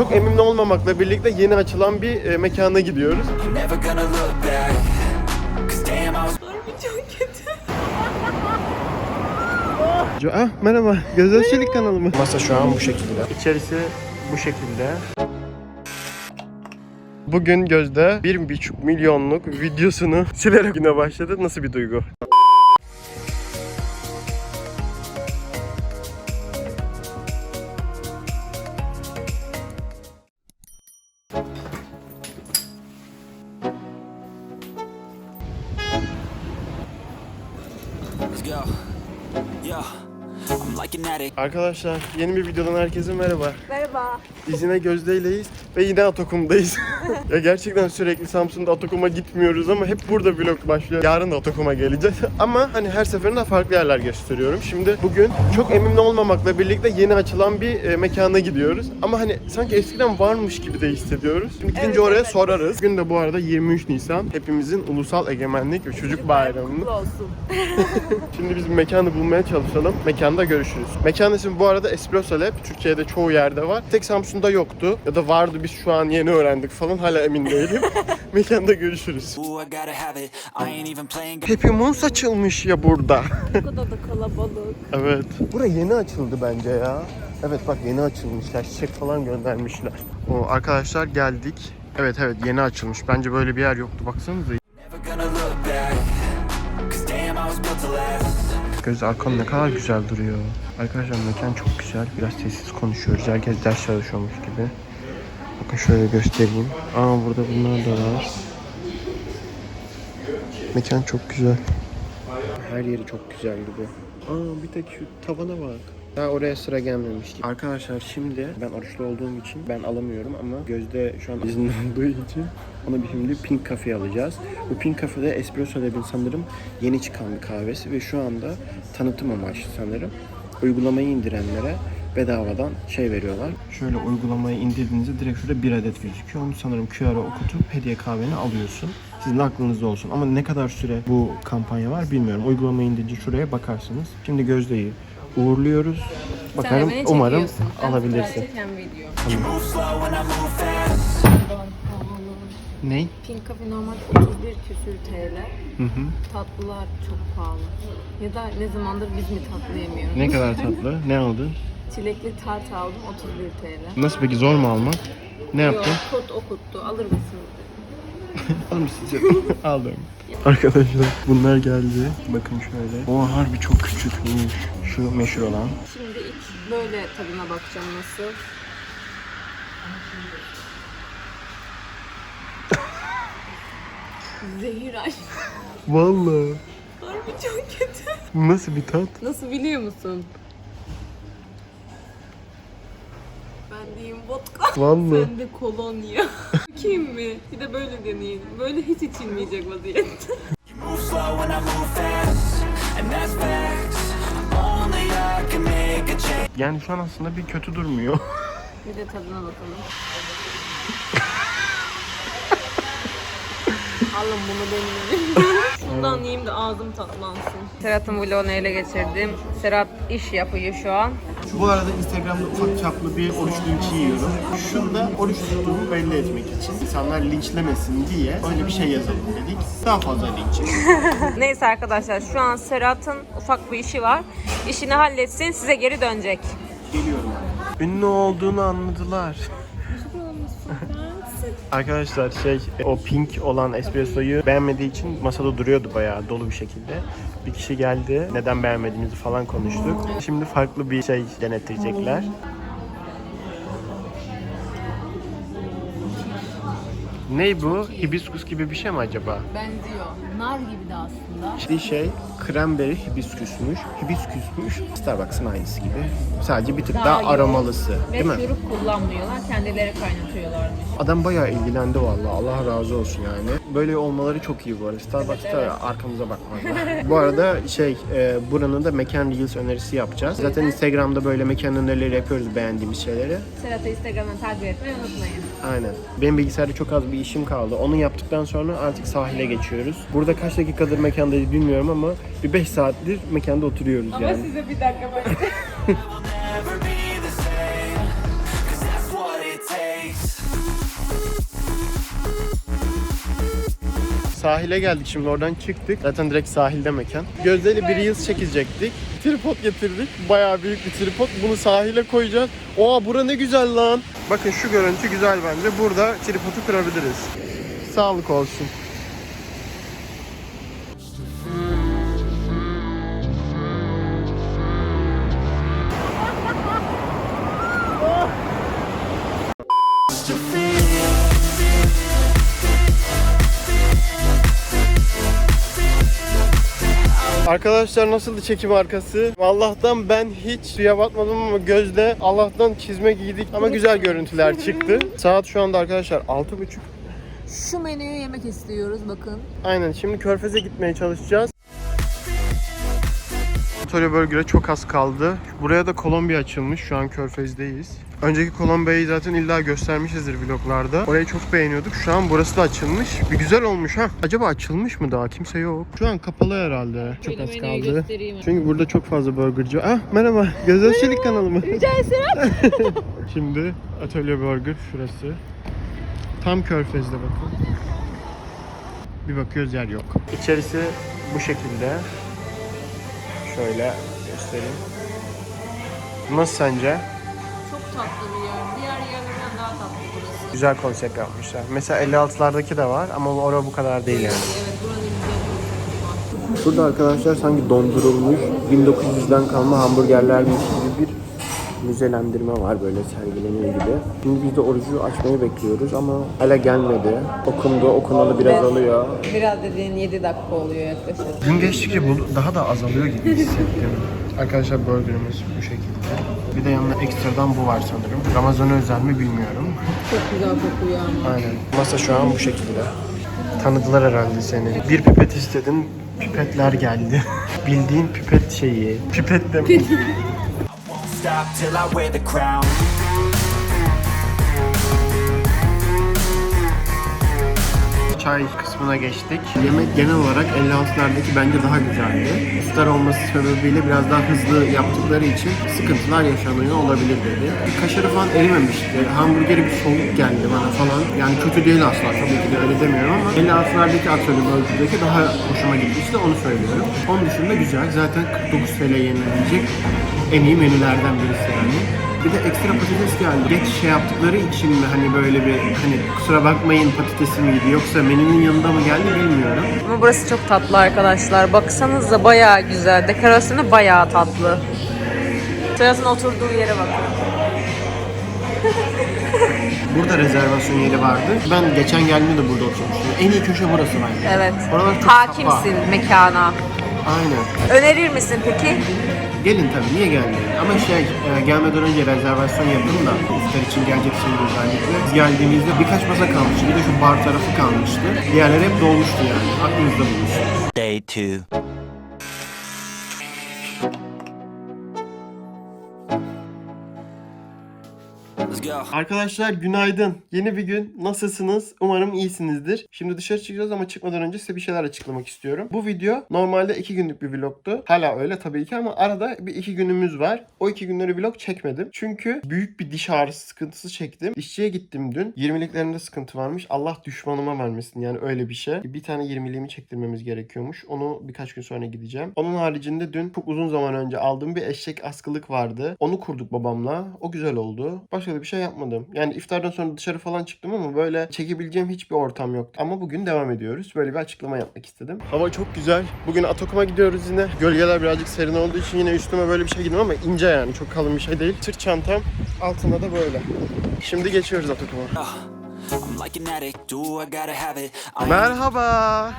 çok emin olmamakla birlikte yeni açılan bir e, mekana gidiyoruz. Was Ah merhaba. Gözler Çelik kanalı mı? Masa şu an bu şekilde. İçerisi bu şekilde. Bugün Gözde 1,5 milyonluk videosunu silerek güne başladı. Nasıl bir duygu? Arkadaşlar yeni bir videodan herkese merhaba. Merhaba. Biz yine Gözde'yleyiz ve yine Atokum'dayız. ya gerçekten sürekli Samsun'da Atokum'a gitmiyoruz ama hep burada vlog başlıyor. Yarın da Atokum'a geleceğiz. ama hani her seferinde farklı yerler gösteriyorum. Şimdi bugün çok emin olmamakla birlikte yeni açılan bir e, mekana gidiyoruz. Ama hani sanki eskiden varmış gibi de hissediyoruz. Şimdi gidince Evet, oraya evet. sorarız. Bugün de bu arada 23 Nisan. Hepimizin Ulusal Egemenlik ve Çocuk Bayramı'nın Kutlu olsun. Şimdi biz bir mekanı bulmaya çalışalım. Mekanda görüşürüz. Mekan ismi bu arada Espresso Lab. Türkiye'de çoğu yerde var. Tek Samsun'da yoktu. Ya da vardı biz şu an yeni öğrendik falan. Hala emin değilim. Mekanda görüşürüz. Happy Moon açılmış ya burada. Bu kadar da kalabalık. evet. Bura yeni açıldı bence ya. Evet bak yeni açılmışlar. Çiçek falan göndermişler. O arkadaşlar geldik. Evet evet yeni açılmış. Bence böyle bir yer yoktu. Baksanıza. Göz arkam ne kadar güzel duruyor. Arkadaşlar mekan çok güzel. Biraz sessiz konuşuyoruz. Herkes ders çalışıyormuş gibi. Bakın şöyle göstereyim. Aa burada bunlar da var. Mekan çok güzel. Her yeri çok güzel gibi. Aa bir tek şu tavana bak. Daha oraya sıra gelmemiş gibi. Arkadaşlar şimdi ben oruçlu olduğum için ben alamıyorum ama Gözde şu an izinli olduğu için ona bir şimdi Pink Cafe alacağız. Bu Pink Cafe'de Espresso Lab'in sanırım yeni çıkan bir kahvesi ve şu anda tanıtım amaçlı sanırım. Uygulamayı indirenlere bedavadan şey veriyorlar. Şöyle uygulamayı indirdiğinizde direkt şurada bir adet gözüküyor. Onu sanırım QR'a okutup hediye kahveni alıyorsun. Sizin aklınızda olsun. Ama ne kadar süre bu kampanya var bilmiyorum. Uygulamayı indirince şuraya bakarsınız. Şimdi Gözde'yi uğurluyoruz. Bakalım umarım alabilirsin. Fast. Ney? Pink Cafe normal 31 küsür TL. Hı hı. Tatlılar çok pahalı. Ya da ne zamandır biz mi tatlı yemiyoruz? Ne kadar tatlı. Ne aldın? Çilekli tart aldım 31 TL. Nasıl peki zor mu almak? Ne Yok yaptın? kod okuttu. Alır mısın? Alır mısın? Aldım. Arkadaşlar bunlar geldi. Bakın şöyle. O harbi çok küçükmüş. Şu meşhur olan. Şimdi ilk böyle tadına bakacağım nasıl. Zehir aşk. Vallahi. Harbi çok kötü. Nasıl bir tat? Nasıl biliyor musun? Ben diyeyim vodka. Vallahi. Sen de kolonya. Kim mi? Bir de böyle deneyelim. Böyle hiç içilmeyecek vaziyette. Yani şu an aslında bir kötü durmuyor. Bir de tadına bakalım. Alın bunu deneyelim. Şundan yiyeyim de ağzım tatlansın. Serhat'ın vlogunu ele geçirdim. Serhat iş yapıyor şu an. Bu arada Instagram'da ufak çaplı bir oruç linçi yiyorum. Şunda oruç tuttuğumu belli etmek için insanlar linçlemesin diye öyle bir şey yazalım dedik. Daha fazla linç. Neyse arkadaşlar şu an Serhat'ın ufak bir işi var. İşini halletsin size geri dönecek. Geliyorum. Ünlü olduğunu anladılar. Arkadaşlar şey o pink olan espressoyu beğenmediği için masada duruyordu bayağı dolu bir şekilde. Bir kişi geldi. Neden beğenmediğimizi falan konuştuk. Şimdi farklı bir şey denettirecekler. Ne bu? Hibiskus gibi bir şey mi acaba? Benziyor. Nar gibi de aslında. Bir şey kremberry hibisküsmüş. Hibisküsmüş. Starbucks'ın aynısı gibi. Sadece bir tık daha, Daha yoğun aromalısı. Ve Değil mi? şurup kullanmıyorlar. Kendileri kaynatıyorlarmış. Adam bayağı ilgilendi vallahi. Allah razı olsun yani. Böyle olmaları çok iyi bu arada. Starbucks'ta Evet, arkamıza bakmazlar. bu arada şey e, buranın da mekan reels önerisi yapacağız. Zaten Instagram'da böyle mekan önerileri yapıyoruz beğendiğimiz şeyleri. Serhat'ı Instagram'dan takip etmeyi unutmayın. Aynen. Benim bilgisayarda çok az bir işim kaldı. Onu yaptıktan sonra artık sahile geçiyoruz. Burada kaç dakikadır mekandayız bilmiyorum ama bir 5 saattir mekanda oturuyoruz yani. size bir dakika böyle. sahile geldik şimdi oradan çıktık. Zaten direkt sahilde mekan. Gözde'yle bir Reels çekecektik. Tripod getirdik. Bayağı büyük bir tripod. Bunu sahile koyacağız. Oha bura ne güzel lan. Bakın şu görüntü güzel bence. Burada tripodu kurabiliriz. Sağlık olsun. Arkadaşlar nasıldı çekim arkası? Allah'tan ben hiç suya batmadım ama gözde Allah'tan çizme giydik ama güzel görüntüler çıktı. Saat şu anda arkadaşlar 6.30. Şu menüyü yemek istiyoruz bakın. Aynen şimdi Körfez'e gitmeye çalışacağız. Antalya Burger'e çok az kaldı. Buraya da Kolombiya açılmış. Şu an Körfez'deyiz. Önceki Kolombiya'yı zaten illa göstermişizdir vloglarda. Orayı çok beğeniyorduk. Şu an burası da açılmış. Bir güzel olmuş ha. Acaba açılmış mı daha? Kimse yok. Şu an kapalı herhalde. Çok Şöyle az kaldı. Çünkü burada çok fazla burgerci. Ah merhaba. Gözler Çelik kanalı mı? Rica ederim. Şimdi Atölye Burger şurası. Tam Körfez'de bakın. Bir bakıyoruz yer yok. İçerisi bu şekilde. Şöyle göstereyim. Nasıl sence? Çok tatlı bir yer. Diğer yerlerden daha tatlı burası. Güzel konsept yapmışlar. Mesela 56'lardaki de var ama orada bu kadar değil yani. Evet buranın güzel. Şurada arkadaşlar sanki dondurulmuş 1900'den kalma hamburgerlermiş gibi bir müzelendirme var böyle sergileniyor gibi. Şimdi biz de orucu açmayı bekliyoruz ama hala gelmedi. Okundu, okunalı biraz alıyor. Biraz dediğin 7 dakika oluyor yaklaşık. Gün geçtikçe bu daha da azalıyor gibi hissettim. Arkadaşlar burgerimiz bu şekilde. Bir de yanında ekstradan bu var sanırım. Ramazan'a özel mi bilmiyorum. Çok güzel kokuyor ama. Aynen. Masa şu an bu şekilde. Tanıdılar herhalde seni. Bir pipet istedin, pipetler geldi. Bildiğin pipet şeyi. Pipet de stop till I wear the crown. Çay kısmına geçtik. Yemek genel olarak 56'lardaki bence daha güzeldi. İftar olması sebebiyle biraz daha hızlı yaptıkları için sıkıntılar yaşanıyor olabilir dedi. Kaşarı falan erimemişti. Hamburgeri bir soğuk geldi bana falan. Yani kötü değil asla tabii ki de öyle demiyorum ama 56'lardaki atölye bölgedeki daha hoşuma gitmişti onu söylüyorum. Onun dışında güzel. Zaten 49 TL yenilebilecek en iyi menülerden birisi yani. Bir de ekstra patates geldi. Geç şey yaptıkları için mi hani böyle bir hani kusura bakmayın patatesi miydi yoksa menünün yanında mı geldi bilmiyorum. Ama burası çok tatlı arkadaşlar. Baksanıza bayağı güzel. Dekorasyonu bayağı tatlı. Serhat'ın oturduğu yere bakın. Burada rezervasyon yeri vardı. Ben geçen geldiğimde de burada oturmuştum. En iyi köşe burası bence. Evet. Oralar çok Hakimsin mekana. Aynen. Önerir misin peki? Gelin tabii niye gelmeyin ama şey e, gelmeden önce rezervasyon yapın da iftar için gelecek geleceksiniz özellikle. Geldiğimizde birkaç masa kalmıştı bir de şu bar tarafı kalmıştı. Diğerleri hep dolmuştu yani aklınızda bulunsun. Day 2 Arkadaşlar günaydın. Yeni bir gün. Nasılsınız? Umarım iyisinizdir. Şimdi dışarı çıkacağız ama çıkmadan önce size bir şeyler açıklamak istiyorum. Bu video normalde 2 günlük bir vlogtu. Hala öyle tabii ki ama arada bir 2 günümüz var. O 2 günleri vlog çekmedim. Çünkü büyük bir diş ağrısı sıkıntısı çektim. Dişçiye gittim dün. 20'liklerimde sıkıntı varmış. Allah düşmanıma vermesin yani öyle bir şey. Bir tane 20'liğimi çektirmemiz gerekiyormuş. Onu birkaç gün sonra gideceğim. Onun haricinde dün çok uzun zaman önce aldığım bir eşek askılık vardı. Onu kurduk babamla. O güzel oldu. Başka da bir şey yapmadım yani iftardan sonra dışarı falan çıktım ama böyle çekebileceğim hiçbir ortam yoktu. Ama bugün devam ediyoruz. Böyle bir açıklama yapmak istedim. Hava çok güzel. Bugün Atokum'a gidiyoruz yine. Gölgeler birazcık serin olduğu için yine üstüme böyle bir şey giydim ama ince yani. Çok kalın bir şey değil. Sırt çantam altında da böyle. Şimdi geçiyoruz Atokum'a. I'm like an addict, do I gotta have it? I Merhaba.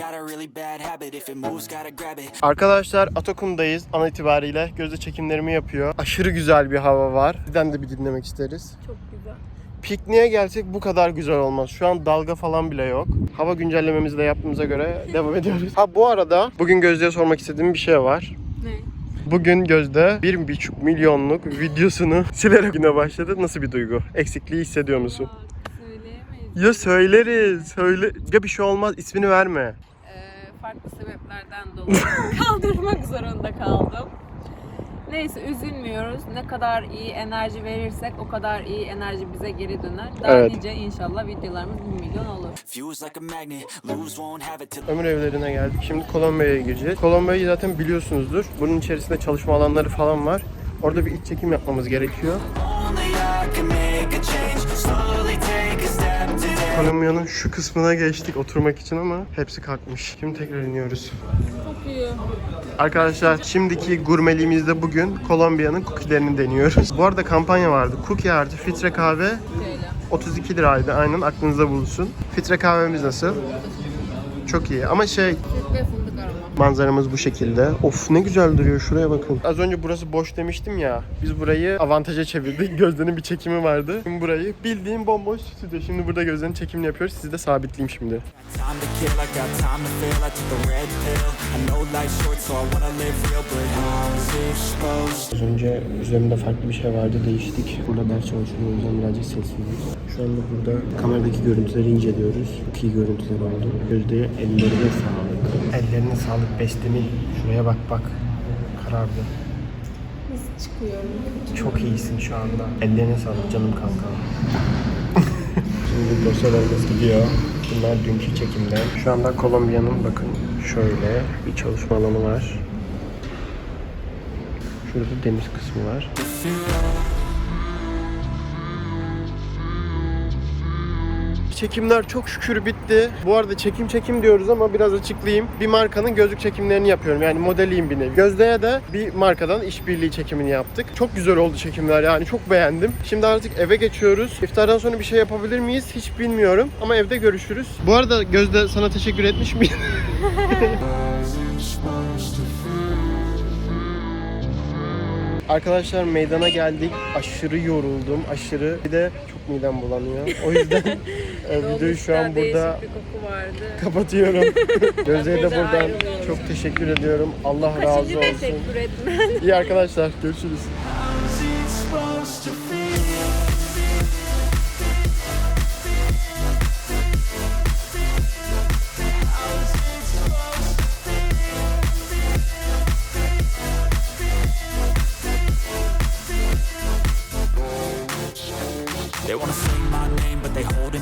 got a really bad habit, if it moves, gotta grab it. Arkadaşlar Atokum'dayız an itibariyle. Gözde çekimlerimi yapıyor. Aşırı güzel bir hava var. Bizden de bir dinlemek isteriz. Çok güzel. Pikniğe gelsek bu kadar güzel olmaz. Şu an dalga falan bile yok. Hava güncellememizi de yaptığımıza göre devam ediyoruz. Ha bu arada bugün Gözde'ye sormak istediğim bir şey var. Ne? Bugün Gözde 1,5 milyonluk videosunu silerek güne başladı. Nasıl bir duygu? Eksikliği hissediyor musun? Ya söyleriz. Söyle. Ya bir şey olmaz. ismini verme. Ee, farklı sebeplerden dolayı kaldırmak zorunda kaldım. Neyse üzülmüyoruz. Ne kadar iyi enerji verirsek o kadar iyi enerji bize geri döner. Daha Evet. nice inşallah videolarımız 1 milyon olur. Fuse like a magnet, lose won't have it till Ömür evlerine geldik. Şimdi Kolombiya'ya gireceğiz. Kolombiya'yı zaten biliyorsunuzdur. Bunun içerisinde çalışma alanları falan var. Orada bir iç çekim yapmamız gerekiyor. only I can make Kolombiya'nın şu kısmına geçtik oturmak için ama hepsi kalkmış. Şimdi tekrar iniyoruz. Çok iyi. Arkadaşlar şimdiki gurmeliğimizde bugün Kolombiya'nın cookie'lerini deniyoruz. Bu arada kampanya vardı. Cookie artı filtre kahve Şöyle. 32 liraydı aynen aklınızda bulunsun. Filtre kahvemiz nasıl? Çok iyi ama şey Süt ve fındık aroma. manzaramız bu şekilde. Of ne güzel duruyor şuraya bakın. Az önce burası boş demiştim ya. Biz burayı avantaja çevirdik. Gözde'nin bir çekimi vardı. Şimdi burayı bildiğim bomboş stüdyo. Şimdi burada Gözde'nin çekimini yapıyoruz. Sizi de sabitleyeyim şimdi. Time to kill, I got time to feel. I took a red pill. I know life's short, so I wanna live real, but I'm exposed. Az önce üzerimde farklı bir şey vardı değiştik. Burada ders çalışıyorum o yüzden birazcık sessiziz. Şu anda burada kameradaki görüntüleri inceliyoruz. Çok iyi görüntüler oldu. Gözde'ye ellerine sağlık. Ellerine sağlık Bestem'in. Şuraya bak bak. Karardı. Nasıl çıkıyorum? Çok iyisin şu anda. Ellerine sağlık canım kanka. Şimdi dosyalarımız gidiyor. Bunlar dünkü çekimden. Şu anda Kolombiya'nın bakın şöyle bir çalışma alanı var. Şurada deniz kısmı var. Çekimler çok şükür bitti. Bu arada çekim çekim diyoruz ama biraz açıklayayım. Bir markanın gözlük çekimlerini yapıyorum. Yani modeliyim bir nevi. Gözde'ye de bir markadan işbirliği çekimini yaptık. Çok güzel oldu çekimler yani çok beğendim. Şimdi artık eve geçiyoruz. İftardan sonra bir şey yapabilir miyiz hiç bilmiyorum. Ama evde görüşürüz. Bu arada Gözde sana teşekkür etmiş miyim? Arkadaşlar meydana geldik. Aşırı yoruldum. Aşırı. Bir de çok midem bulanıyor. O yüzden e, videoyu şu an burada kapatıyorum. Gözde'ye de Burada buradan ayrılıyorum. çok teşekkür ediyorum. Allah razı olsun. teşekkür etmen? İyi arkadaşlar görüşürüz.